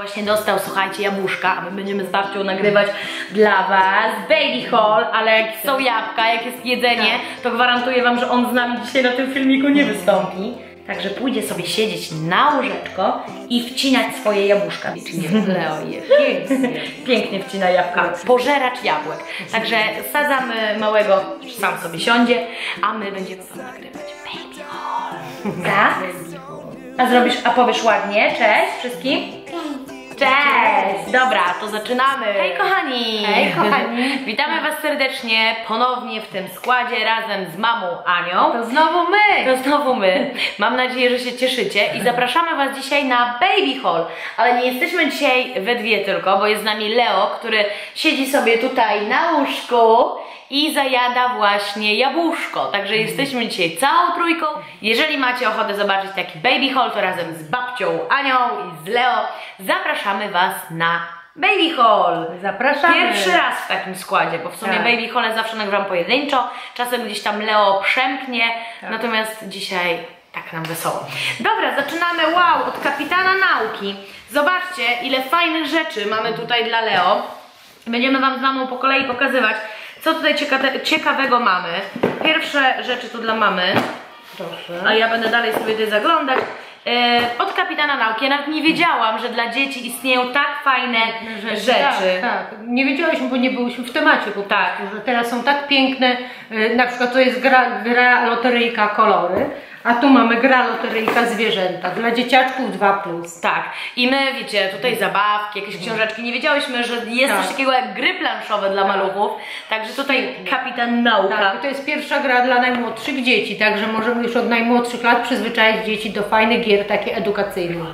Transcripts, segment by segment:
właśnie dostał, słuchajcie, jabłuszka, a my będziemy z babcią nagrywać dla was baby haul, ale jak są jabłka, jak jest jedzenie, to gwarantuję wam, że on z nami dzisiaj na tym filmiku nie wystąpi. Także pójdzie sobie siedzieć na łóżeczko i wcinać swoje jabłuszka. Leo je pięknie. Pięknie wcina jabłka. Pożeracz jabłek. Także sadzamy małego, sam sobie siądzie, a my będziemy wam nagrywać baby haul. Tak? A zrobisz, a powiesz ładnie, cześć wszystkim? Cześć! Dobra, to zaczynamy. Hej kochani! Hej, kochani. Witamy Was serdecznie ponownie w tym składzie razem z mamą Anią. To znowu my! To znowu my. Mam nadzieję, że się cieszycie i zapraszamy Was dzisiaj na Baby Hall. Ale nie jesteśmy dzisiaj we dwie tylko, bo jest z nami Leo, który siedzi sobie tutaj na łóżku i zajada właśnie jabłuszko. Także jesteśmy dzisiaj całą trójką. Jeżeli macie ochotę zobaczyć taki Baby Hall, to razem z babcią Anią i z Leo zapraszamy Was na Baby Hall. Zapraszamy. Pierwszy raz w takim składzie, bo w sumie Tak. Baby Hole zawsze nagrywam pojedynczo, czasem gdzieś tam Leo przemknie, Tak. natomiast dzisiaj tak nam wesoło. Dobra, zaczynamy, wow, od kapitana nauki. Zobaczcie, ile fajnych rzeczy mamy tutaj dla Leo. Będziemy Wam z mamą po kolei pokazywać, co tutaj cieka- ciekawego mamy. Pierwsze rzeczy to dla mamy, Proszę. a ja będę dalej sobie tutaj zaglądać. E, od kapitana nauki. Ja nawet nie wiedziałam, że dla dzieci istnieją tak fajne rzeczy. Tak, tak. Nie wiedziałyśmy, bo nie byłyśmy w temacie po Tak. że teraz są tak piękne, na przykład to jest gra, gra loteryjka kolory, a tu mamy gra loteryjka zwierzęta, dla dzieciaczków 2+. Tak, i my, wiecie, tutaj zabawki, jakieś książeczki, nie wiedziałyśmy, że jest Tak. coś takiego jak gry planszowe dla maluchów, także tutaj kapitan nauka. Tak, to jest pierwsza gra dla najmłodszych dzieci, także możemy już od najmłodszych lat przyzwyczaić dzieci do fajnych gier, takie edukacyjne.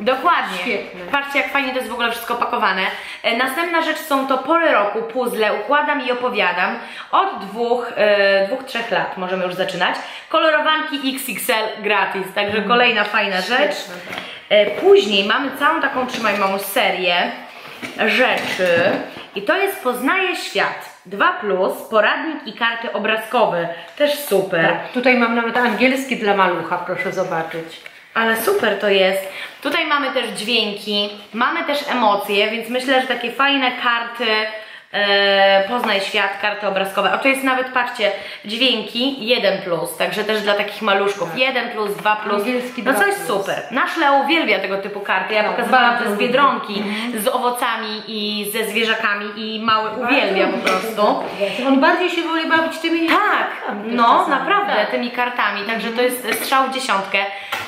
Dokładnie. Świetne. Patrzcie, jak fajnie to jest w ogóle wszystko pakowane. E, Następna rzecz są to pory roku, puzzle, układam i opowiadam. Od dwóch, e, dwóch, trzech lat możemy już zaczynać. Kolorowanki XXL gratis, także kolejna fajna rzecz. Świetne, tak. E, Później mamy całą taką, trzymaj małą serię rzeczy i to jest Poznaje Świat. 2 plus, poradnik i karty obrazkowe. Też super. Tak, tutaj mam nawet angielski dla malucha, proszę zobaczyć. Ale super to jest. Tutaj mamy też dźwięki, mamy też emocje, więc myślę, że takie fajne karty. E, poznaj świat, karty obrazkowe. A tu jest nawet, patrzcie, dźwięki 1 plus, także też dla takich maluszków. 1 plus, 2 plus. Angielski No dwa co jest plus. super. Nasz Leo uwielbia tego typu karty. Ja Tak, pokazywałam te z biedronki, z owocami i ze zwierzakami i mały uwielbia po prostu. On bardziej się woli bawić tymi niż Tak, no naprawdę, Tak. tymi kartami, także to jest strzał w dziesiątkę.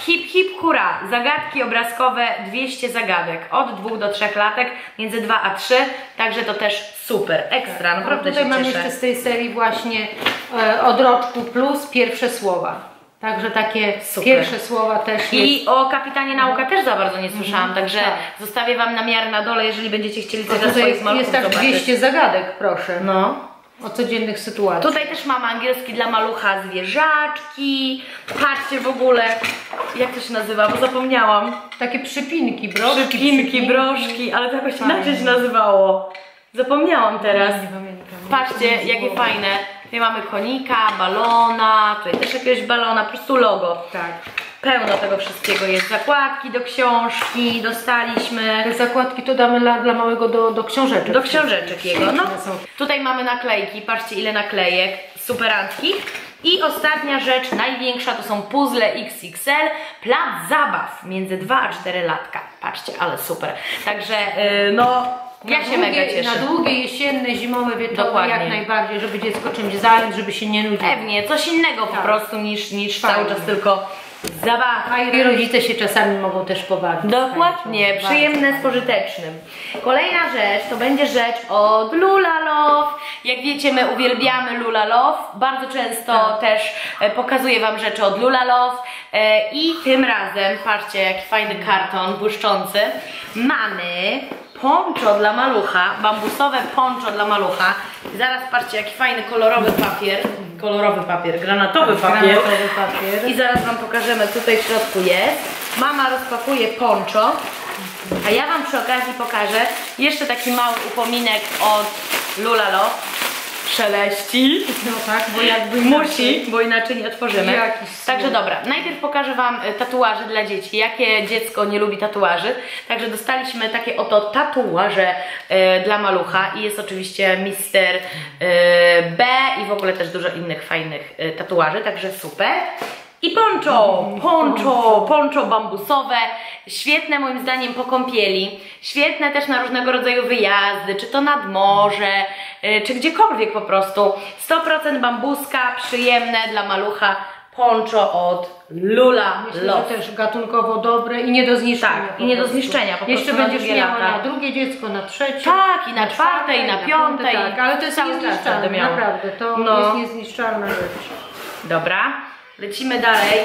Hip, hip, hura, zagadki obrazkowe, 200 zagadek, od 2 do 3 latek, między 2 a 3, także to też super, ekstra, naprawdę A tutaj się mam cieszę. jeszcze z tej serii właśnie e, od roczku plus pierwsze słowa. Także takie Super. pierwsze słowa też jest. I o kapitanie nauka też za bardzo nie słyszałam, także tak. zostawię Wam namiar na dole, jeżeli będziecie chcieli coś A dla tutaj swoich maluchów jest tak zobaczyć. 200 zagadek, proszę. No. O codziennych sytuacjach. Tutaj też mamy angielski dla malucha zwierzaczki. Patrzcie w ogóle, jak to się nazywa, bo zapomniałam. Takie przypinki, broszki. Przypinki, broszki, ale to jakoś inaczej się nazywało. Zapomniałam teraz. Nie pamiętam. Patrzcie, jakie fajne. Tutaj mamy konika, balona, tutaj też jakiegoś balona, po prostu logo. Tak. Pełno tego wszystkiego jest. Zakładki do książki dostaliśmy. Te zakładki to damy dla, dla małego do, do książeczek. Do książeczek jego. No, tutaj mamy naklejki, patrzcie ile naklejek superanckich. I ostatnia rzecz, największa, to są puzzle XXL, plac zabaw między 2 a 4 latka. Patrzcie, ale super. Także, yy, no, ja się mega długie- cieszę. Na długie, jesienne, zimowe, wieczorne Dokładnie. jak najbardziej, żeby dziecko czymś zająć, żeby się nie nudziło. Pewnie, coś innego po Tak. prostu niż, niż Fajnie. cały czas tylko zabawa. I rodzice się czasami mogą też pobawić. Dokładnie, Bardzo. przyjemne z pożytecznym. Kolejna rzecz to będzie rzecz od Lula Love. Jak wiecie, my uwielbiamy Lula Love. Bardzo często Tak. też e, pokazuję Wam rzeczy od Lula Love. E, I tym razem, patrzcie, jaki fajny karton błyszczący. Mamy poncho dla malucha, bambusowe poncho dla malucha. I zaraz patrzcie, jaki fajny kolorowy papier. Kolorowy papier, granatowy papier. Granatowy papier. I zaraz Wam pokażemy, tutaj w środku jest. Mama rozpakuje poncho, a ja Wam przy okazji pokażę jeszcze taki mały upominek od Lula Love. Szeleści. No tak, bo jakby Musi, bo inaczej nie otworzymy. Jakiś Także dobra, najpierw pokażę Wam e, tatuaże dla dzieci. Jakie dziecko nie lubi tatuaży? Także dostaliśmy takie oto tatuaże e, dla malucha i jest oczywiście Mister e, B i w ogóle też dużo innych fajnych tatuaży, także super. I poncho, poncho, poncho bambusowe, świetne moim zdaniem po kąpieli, świetne też na różnego rodzaju wyjazdy, czy to nad morze, y, czy gdziekolwiek po prostu. 100% bambuska, przyjemne dla malucha, poncho od Lula Myślę, że Love. też gatunkowo dobre i nie do zniszczenia. Tak, i nie do zniszczenia, po Jeszcze prostu na będziesz miała lata. na drugie dziecko, na trzecie. Tak, i na czwarte, i na piąte, i Tak, ale to jest cały niezniszczalne, naprawdę. To No. jest niezniszczalna rzecz. Dobra, lecimy dalej.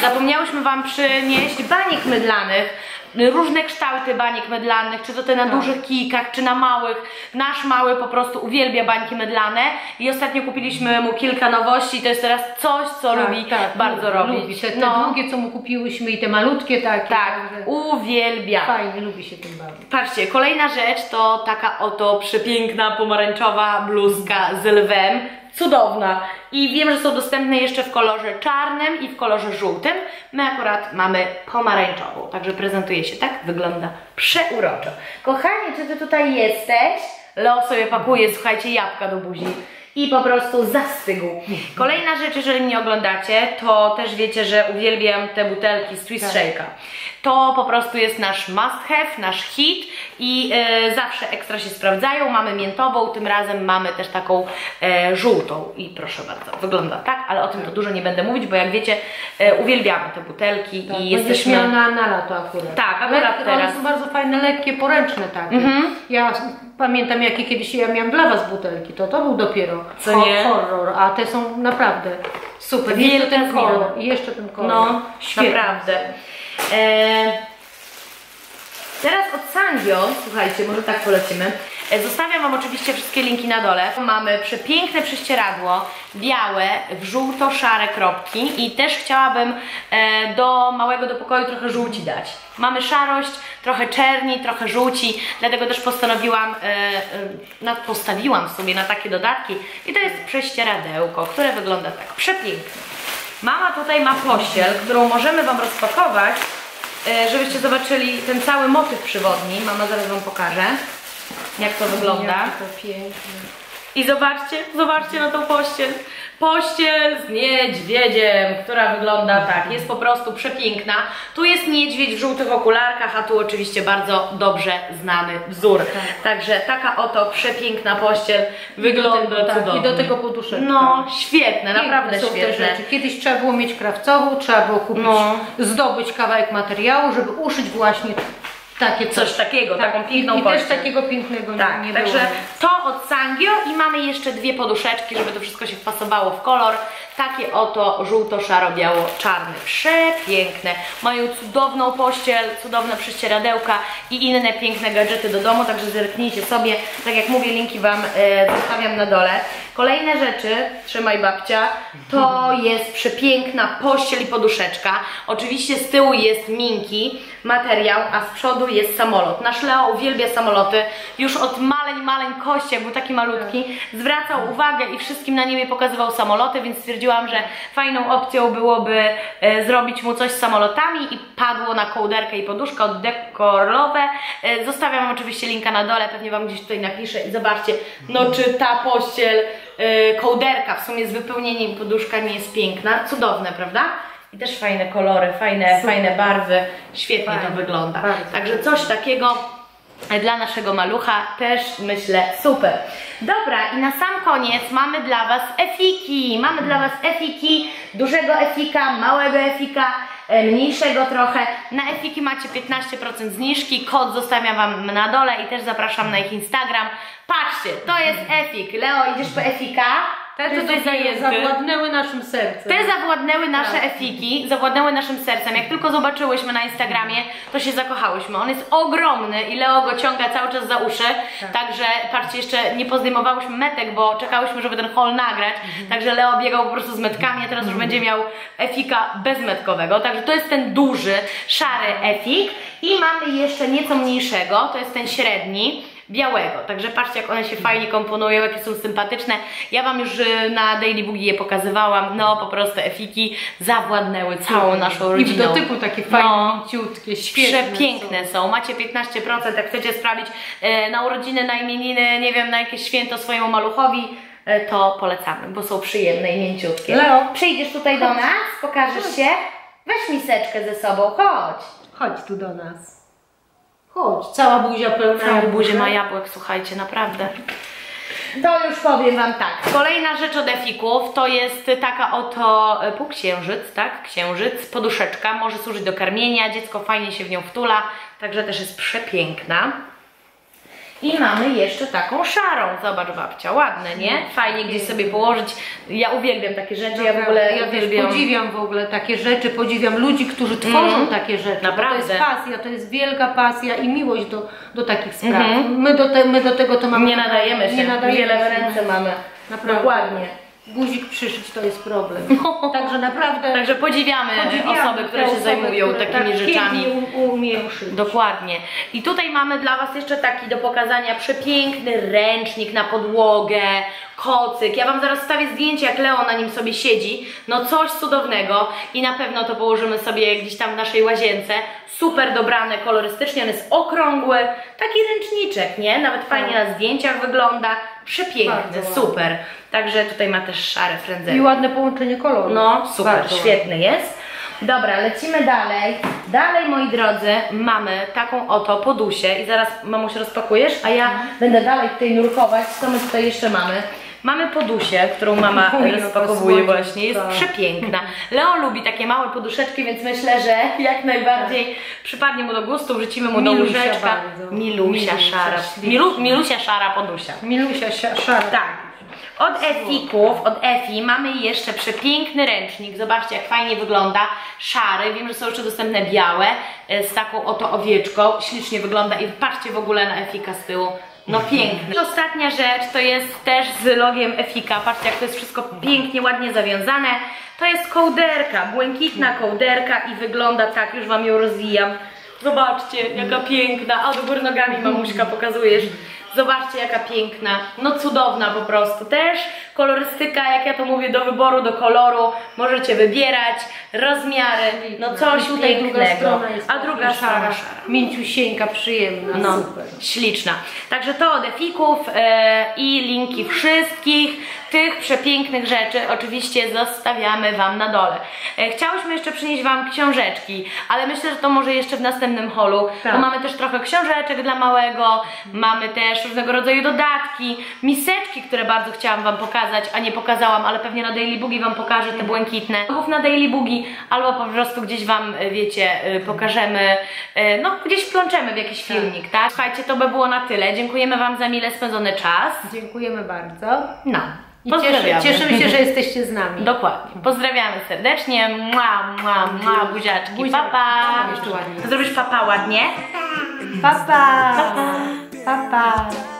Zapomniałyśmy Wam przynieść baniek mydlanych. Różne kształty baniek mydlanych, czy to te na Tak. dużych kijkach, czy na małych. Nasz mały po prostu uwielbia bańki mydlane i ostatnio kupiliśmy mu kilka nowości. To jest teraz coś, co lubi bardzo lubi, robić. Lubi. Te, te no, długie, co mu kupiłyśmy i te malutkie takie. tak, także uwielbia. Fajnie, lubi się tym bawić. Patrzcie, kolejna rzecz to taka oto przepiękna pomarańczowa bluzka z lwem. Cudowna. I wiem, że są dostępne jeszcze w kolorze czarnym i w kolorze żółtym. My akurat mamy pomarańczową, także prezentuje się tak, wygląda przeuroczo. Kochanie, czy ty tutaj jesteś? Leo sobie pakuje, słuchajcie, jabłka do buzi. I po prostu zastygł. Kolejna rzecz, jeżeli mnie oglądacie, to też wiecie, że uwielbiam te butelki z Twist Tak. Shake'a. To po prostu jest nasz must have, nasz hit i e, zawsze ekstra się sprawdzają. Mamy miętową, tym razem mamy też taką e, żółtą i proszę bardzo, wygląda tak, ale o tym to dużo nie będę mówić, bo jak wiecie, e, uwielbiamy te butelki Tak, i jesteśmy... miała na, na lato akurat. Tak, akurat Ale teraz. Mhm. One są bardzo fajne, lekkie, poręczne takie. Ja s- pamiętam, jakie kiedyś ja miałam dla Was butelki, to to był dopiero Co hor- nie? horror, a te są naprawdę super. Ten kolor, i jeszcze ten kolor. No, Świetnie. naprawdę. E, teraz od Sangio, słuchajcie, może tak polecimy. E, Zostawiam Wam oczywiście wszystkie linki na dole. Mamy przepiękne prześcieradło, białe, w żółto-szare kropki i też chciałabym e, do małego do pokoju trochę żółci dać. Mamy szarość, trochę czerni, trochę żółci, dlatego też postanowiłam, e, postawiłam sobie na takie dodatki i to jest prześcieradełko, które wygląda tak przepięknie. Mama tutaj ma pościel, którą możemy Wam rozpakować, żebyście zobaczyli ten cały motyw przywodni. Mama zaraz Wam pokaże, jak to wygląda. Jakie to piękne. I zobaczcie, zobaczcie na tą pościel. Pościel z niedźwiedziem, która wygląda tak, jest po prostu przepiękna. Tu jest niedźwiedź w żółtych okularkach, a tu oczywiście bardzo dobrze znany wzór. Także taka oto przepiękna pościel wygląda tego, tak. I do tego poduszeczka. No, świetne, Piękne naprawdę są te świetne. rzeczy. Kiedyś trzeba było mieć krawcową, trzeba było kupić, No. zdobyć kawałek materiału, żeby uszyć właśnie takie coś. Coś takiego, taką piękną I, i też takiego pięknego nie- Tak, nie także było. to od Sangio i mamy jeszcze dwie poduszeczki, żeby to wszystko się wpasowało w kolor. Takie oto żółto-szaro-biało-czarne. Przepiękne. Mają cudowną pościel, cudowne prześcieradełka i inne piękne gadżety do domu, także zerknijcie sobie. Tak jak mówię, linki Wam e, zostawiam na dole. Kolejne rzeczy, trzymaj babcia, to jest przepiękna pościel i poduszeczka. Oczywiście z tyłu jest minki, materiał, a z przodu jest samolot. Nasz Leo uwielbia samoloty. Już od maleń, maleńkości, jak był taki malutki, zwracał uwagę i wszystkim na niebie pokazywał samoloty, więc stwierdziłam, że fajną opcją byłoby e, zrobić mu coś z samolotami i padło na kołderkę i poduszkę od Dekorowe. E, zostawiam wam oczywiście linka na dole, pewnie wam gdzieś tutaj napiszę i zobaczcie, no czy ta pościel, e, kołderka w sumie z wypełnieniem poduszka nie jest piękna. Cudowne, prawda? I też fajne kolory, fajne, Super. fajne barwy, świetnie to Fajnie, wygląda. bardzo. Także coś takiego dla naszego malucha też myślę super. Dobra, i na sam koniec mamy dla Was efiki. Mamy dla Was efiki, dużego efika, małego efika, e, mniejszego trochę. Na efiki macie 15% zniżki, kod zostawiam Wam na dole i też zapraszam na ich Instagram. Patrzcie, to jest efik. Leo, idziesz po efika? Te dopiero zajęty. zawładnęły naszym sercem. Te zawładnęły nasze Tak. efiki, zawładnęły naszym sercem. Jak tylko zobaczyłyśmy na Instagramie, to się zakochałyśmy. On jest ogromny i Leo go ciąga cały czas za uszy. Tak. Także patrzcie, jeszcze nie pozdejmowałyśmy metek, bo czekałyśmy, żeby ten haul nagrać. Mhm. Także Leo biegał po prostu z metkami, a teraz już będzie miał efika bezmetkowego. Także to jest ten duży, szary efik. I mamy jeszcze nieco mniejszego, to jest ten średni. Białego. Także patrzcie, jak one się fajnie komponują, jakie są sympatyczne. Ja Wam już y, na Daily Boogie je pokazywałam. No, po prostu efiki zawładnęły całą naszą I w rodziną. dotyku takie fajne, No. mięciutkie, świetne Przepiękne są. Macie 15%, jak chcecie sprawić e, na urodziny, na imieniny, nie wiem, na jakieś święto swojemu maluchowi, e, to polecamy, bo są przyjemne i mięciutkie. Leo. Przyjdziesz tutaj do nas, pokażesz się? Weź miseczkę ze sobą, chodź. Chodź tu do nas. Chodź, cała buzia pełna Całą jabłka. buzię ma jabłek, słuchajcie, naprawdę. To już powiem Wam tak. Kolejna rzecz od efików to jest taka oto e, półksiężyc, tak? Księżyc, poduszeczka, może służyć do karmienia, dziecko fajnie się w nią wtula, także też jest przepiękna. I mamy jeszcze taką szarą, zobacz babcia, ładne, nie? Fajnie gdzieś sobie położyć. Ja uwielbiam takie rzeczy, ja w ogóle ja też uwielbiam. podziwiam w ogóle takie rzeczy, podziwiam ludzi, którzy tworzą Mhm. takie rzeczy. Naprawdę. To jest pasja, to jest wielka pasja i miłość do, do takich spraw. Mhm. My, do te, my do tego to mamy Nie nadajemy się, nie nadajemy wiele w ręce mamy. Naprawdę. Dokładnie. Guzik przyszyć to jest problem. Także naprawdę Także podziwiamy, podziwiamy osoby, które się zajmują które takimi tak rzeczami. umieją szyć. Dokładnie. I tutaj mamy dla Was jeszcze taki do pokazania przepiękny ręcznik na podłogę, kocyk. Ja Wam zaraz wstawię zdjęcie, jak Leo na nim sobie siedzi. No coś cudownego i na pewno to położymy sobie gdzieś tam w naszej łazience. Super dobrane kolorystycznie, on jest okrągły, taki ręczniczek, nie? Nawet fajnie na zdjęciach wygląda. Przepiękny, Bardzo ładny. super. Także tutaj ma też szare frędzery. I ładne połączenie kolorów. No, super, Bardzo świetny jest. Dobra, lecimy dalej. Dalej, moi drodzy, mamy taką oto podusię i zaraz mamuś rozpakujesz, a ja będę dalej tutaj nurkować, co my tutaj jeszcze mamy. Mamy podusię, którą mama rozpakowuje właśnie, jest przepiękna. Leo lubi takie małe poduszeczki, więc myślę, że jak najbardziej przypadnie mu do gustu, wrzucimy mu do Milusia łóżeczka. Milusia szara. Milu, milusia szara podusia. Milusia sia- szara. Tak. Od Efików, od Efi mamy jeszcze przepiękny ręcznik. Zobaczcie, jak fajnie wygląda. Szary, wiem, że są jeszcze dostępne białe, e, z taką oto owieczką. Ślicznie wygląda i patrzcie w ogóle na Efika z tyłu. No piękny. Ostatnia rzecz to jest też z logiem Efika. Patrzcie, jak to jest wszystko pięknie, ładnie zawiązane. To jest kołderka, błękitna kołderka i wygląda tak, już Wam ją rozwijam. Zobaczcie, jaka piękna. A do góry nogami mamuśka pokazujesz. Zobaczcie, jaka piękna. No cudowna po prostu. Też kolorystyka, jak ja to mówię, do wyboru, do koloru. Możecie wybierać rozmiary. No coś Tutaj pięknego. A druga szara. Mięciusieńka, przyjemna, No, super. śliczna. Także to od Efików e, i linki wszystkich tych przepięknych rzeczy oczywiście zostawiamy Wam na dole. E, chciałyśmy jeszcze przynieść Wam książeczki, ale myślę, że to może jeszcze w następnym holu, Tak. bo mamy też trochę książeczek dla małego, mamy też różnego rodzaju dodatki, miseczki, które bardzo chciałam Wam pokazać, a nie pokazałam, ale pewnie na Daily Boogie Wam pokażę te błękitne. Na Daily Boogie, albo po prostu gdzieś Wam, e, wiecie, e, pokażemy, e, no gdzieś wplączemy w jakiś filmik, tak? Słuchajcie, to by było na tyle. Dziękujemy Wam za mile spędzony czas. Dziękujemy bardzo. No, I cieszy, pozdrawiamy. cieszymy się, że jesteście z nami. Dokładnie. Pozdrawiamy serdecznie. Mua, mua, mua, buziaczki. Buziaczki. Papa. Ładnie. Zrobisz papa ładnie? Pa, pa. Pa, pa.